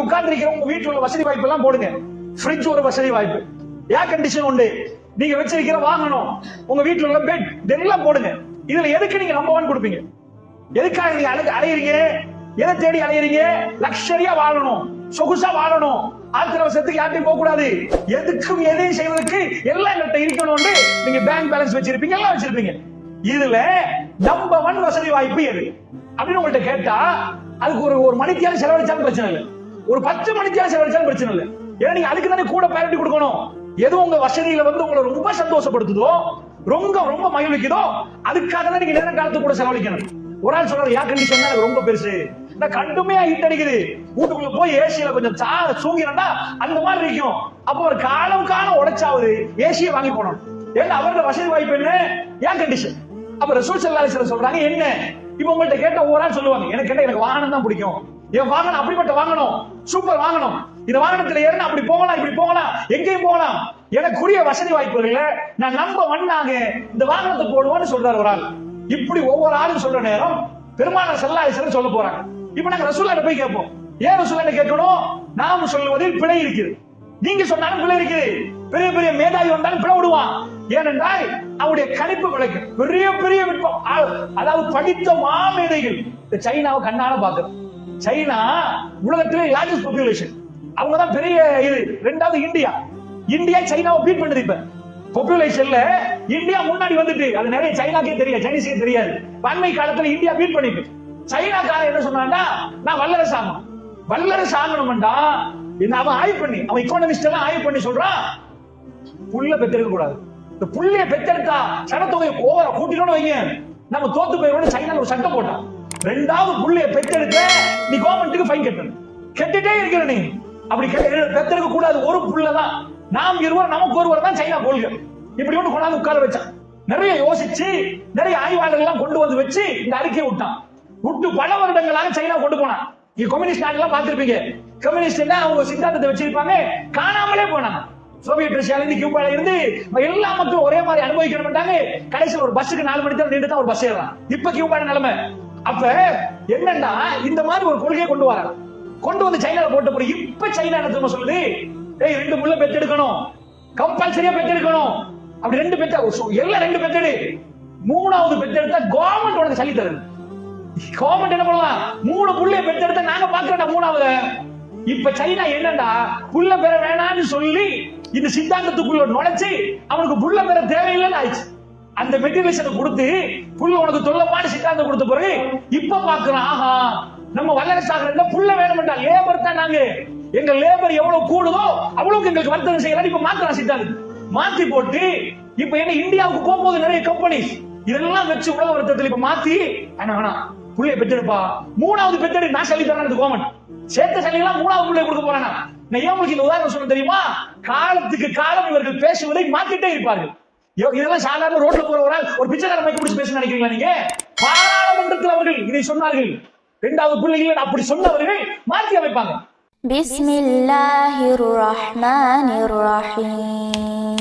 உட்கார்ந்து உங்க வீட்டுல உள்ள வசதி வாய்ப்பு எல்லாம் போடுங்க. ஃப்ரிட்ஜ் ஒரு வசதி வாய்ப்பு. ஏர் கண்டிஷன் உண்டு. நீங்க வச்சிருக்கிற வாங்கணும் உங்க வீட்டுல உள்ள பெட் இதெல்லாம் போடுங்க. இதுல எதுக்கு நீங்க நம்பர் ஒன் கொடுப்பீங்க? எதுக்காக நீங்க அழகு அலையறீங்க? எதை தேடி அலையிறீங்க? லக்ஷரியா வாழணும். சொகுசா வாழணும். ஆத்திர அவசரத்துக்கு யார்ட்டையும் போக கூடாது. எதுக்கும் எதையும் செய்வதற்கு எல்லாம் எங்கள்கிட்ட இருக்கணும்னு நீங்க பேங்க் பேலன்ஸ் வச்சிருப்பீங்க எல்லாம் வச்சிருப்பீங்க. இதுல நம்பர் ஒன் வசதி வாய்ப்பு எது? அப்படின்னு உங்கள்கிட்ட கேட்டா அதுக்கு ஒரு ஒரு மணித்தியால செலவழிச்சாலும் பிரச்சனை இல்லை. ஒரு பத்து மணித்தியால செலவழிச்சாலும் பிரச்சனை இல்லை. ஏன்னா நீங்க அதுக்கு தானே கூட பேரண்டி கொடுக்கணும். எது உங்க வசதியில வந்து உங்களை ரொம்ப சந்தோஷப்படுத்துதோ ரொம்ப ரொம்ப மகிழ்விக்குதோ அதுக்காக தான் நீங்க நேரம் காலத்து கூட செலவழிக்கணும். ஒரு ஆள் சொல்றாரு ஏன் கண்டிஷன் எனக்கு ரொம்ப பெருசு. இந்த கண்டுமையா ஹிட் அடிக்குது. வீட்டுக்குள்ள போய் ஏசியில கொஞ்சம் சா சூங்கினா அந்த மாதிரி இருக்கும். அப்போ ஒரு காலம் காலம் உடைச்சாவது ஏசியை வாங்கி போனோம் ஏன்னா அவரோட வசதி வாய்ப்பு என்ன? ஏன் கண்டிஷன் அப்ப ரசூல் சல்லா சொல்றாங்க என்ன? இப்ப உங்கள்ட்ட கேட்ட ஒவ்வொரு ஆள் சொல்லுவாங்க எனக்கு கேட்ட எனக்கு வாகனம் தான் பிடிக்கும். என் வாகனம் அப்படிப்பட்ட வாங்கணும் சூப்பர் வாங்கணும் இந்த வாகனத்துல ஏறினா அப்படி போகலாம் இப்படி போகலாம் எங்கேயும் போகலாம். எனக்குரிய வசதி வாய்ப்புகள்ல நான் நம்ப வண்ணாங்க இந்த வாகனத்தை போடுவோம்னு சொல்றாரு ஒரு ஆள். இப்படி ஒவ்வொரு ஆளும் சொல்ற நேரம் பெருமான சல்லா சொல்ல போறாங்க. இப்ப நாங்க ரசூல்லாட்ட போய் கேட்போம். ஏன் ரசூல்லாட்ட கேட்கணும்? நாம் சொல்லுவதில் பிழை இருக்குது. நீங்க சொன்னாலும் பிழை இருக்குது. பெரிய பெரிய மேதாவி வந்தாலும் பிழை விடுவான். ஏனென்றால் அவருடைய கணிப்பு விளக்கு. பெரிய பெரிய விற்பம். அதாவது படித்த மாமேதைகள். இந்த சைனாவை கண்ணால பாக்குறோம் சைனா உலகத்திலே லார்ஜஸ்ட் பாப்புலேஷன் அவங்க தான் பெரிய இது. ரெண்டாவது இந்தியா. இந்தியா சைனாவை பீட் பண்ணுது இப்ப. பாப்புலேஷன்ல இந்தியா முன்னாடி வந்துட்டு. அது நிறைய சைனாக்கே தெரியாது சைனீஸ்க்கே தெரியாது. பன்மை காலத்துல இந்தியா பீட் பண்ணிட்டு. சைனாக்காரன் என்ன சொன்னான்னா நான் வல்லரசு ஆகணும். வல்லரசு ஆகணும்டா. என்ன அவன் ஆய்வு பண்ணி அவன் இக்கோனமிஸ்ட் எல்லாம் ஆய்வு பண்ணி சொல்றான். புள்ள பெத்தெடுக்க கூடாது. இந்த புள்ளைய பெத்தெடுத்தா சனத்தொகை ஓவர கூட்டினோட வைங்க. நம்ம தோத்து போயிடுவோம் சைனால ஒரு சட்டம் போட்டான். ரெண்டாவது புள்ளைய பெற்றெடுக்க நீ கவர்மெண்ட்டுக்கு ஃபைன் கட்டணும். கெட்டுட்டே இருக்கிற நீ. அப்படி கெட்ட- பெத்தெடுக்க கூடாது. ஒரு புள்ளதான் நாம் இருவர் நமக்கு ஒருவர் தான் சைனா கொள்கை. இப்படி ஒண்ணு கொண்டாந்து உட்கார வச்சான். நிறைய யோசிச்சு நிறைய ஆய்வாளர்கள் எல்லாம் கொண்டு வந்து வச்சு இந்த அறிக்கையை விட்டான். விட்டு பல வருடங்களாக சைனா கொண்டு போனான். நீங்க கம்யூனிஸ்ட் நாடுலாம் பார்த்திருப்பீங்க. கம்யூனிஸ்ட் அவங்க சித்தாந்தத்தை வச்சிருப்பாங்க. காணாமலே போனாங்க சோவியத் ரஷ்யால இருந்து கியூபால இருந்து எல்லா மக்களும் ஒரே மாதிரி அனுபவிக்கணும்ட்டாங்க கடைசியில் ஒரு பஸ்ஸுக்கு நாலு மணி நேரம் நின்று தான் ஒரு பஸ் ஏறலாம் இப்ப கியூபான நிலைமை. அப்ப என்னன்னா இந்த மாதிரி ஒரு கொள்கையை கொண்டு வராங்க கொண்டு வந்து சைனால போட்ட பிறகு இப்ப சைனா என்ன தெரியுமா சொல்லுது? ஏய் ரெண்டு முள்ள பெத்தெடுக்கணும் கம்பல்சரியா பெத்தெடுக்கணும் அப்படி ரெண்டு பெத்த எல்லாம் ரெண்டு பெத்தெடு மூணாவது பெத்தெடுத்தா கவர்மெண்ட் உனக்கு சளி தருது. கவர்மெண்ட் என்ன பண்ணலாம் மூணு புள்ளைய பெத்தெடுத்தா நாங்க பாக்குறோம்டா மூணாவது. இப்ப சைனா என்னடா புள்ள பெற வேணாம்னு சொல்லி இந்த சித்தாந்தத்துக்குள்ள நுழைச்சு அவனுக்கு புள்ள பெற தேவையில்லைன்னு ஆயிடுச்சு. அந்த மெட்டீரியல்ஸ் கொடுத்து புள்ள உனக்கு தொல்லமான சித்தாந்தம் கொடுத்த பிறகு இப்ப பாக்குறான் ஆஹா நம்ம வல்லரசு ஆகிறதுல புள்ள வேணும்டா லேபர் தான் நாங்க. எங்க லேபர் எவ்வளவு கூடுதோ அவ்வளவுக்கு எங்களுக்கு வர்த்தகம் செய்யலாம் இப்ப மாத்துறான் சித்தாந்தம். மாத்தி போட்டு இப்ப என்ன இந்தியாவுக்கு போகும்போது நிறைய கம்பெனிஸ் இதெல்லாம் வச்சு உலக வருத்தத்தில் இப்ப மாத்தி என்ன வேணாம் புள்ளைய பெற்றெடுப்பா. மூணாவது பெற்றெடு நான் சொல்லி தரேன் கவர்மெண்ட் சேர்த்த சல்லிலாம் மூணாவது பிள்ளை கொடுக்க போறானா? நான் ஏன் உங்களுக்கு இந்த உதாரணம் சொல்ல தெரியுமா? காலத்துக்கு காலம் இவர்கள் பேசுவதை மாத்திட்டே இருப்பார்கள். இதெல்லாம் சாதாரண ரோட்ல போறவரால் ஒரு பிச்சைக்கார மைக்கு பிடிச்சி பேச நினைக்கிறீங்களா நீங்க? பாராளுமன்றத்தில் அவர்கள் இதை சொன்னார்கள். இரண்டாவது பிள்ளைகள் அப்படி சொன்னவர்கள் மாற்றி அமைப்பாங்க. பிஸ்மில்லாஹிர் ரஹ்மானிர் ரஹீம்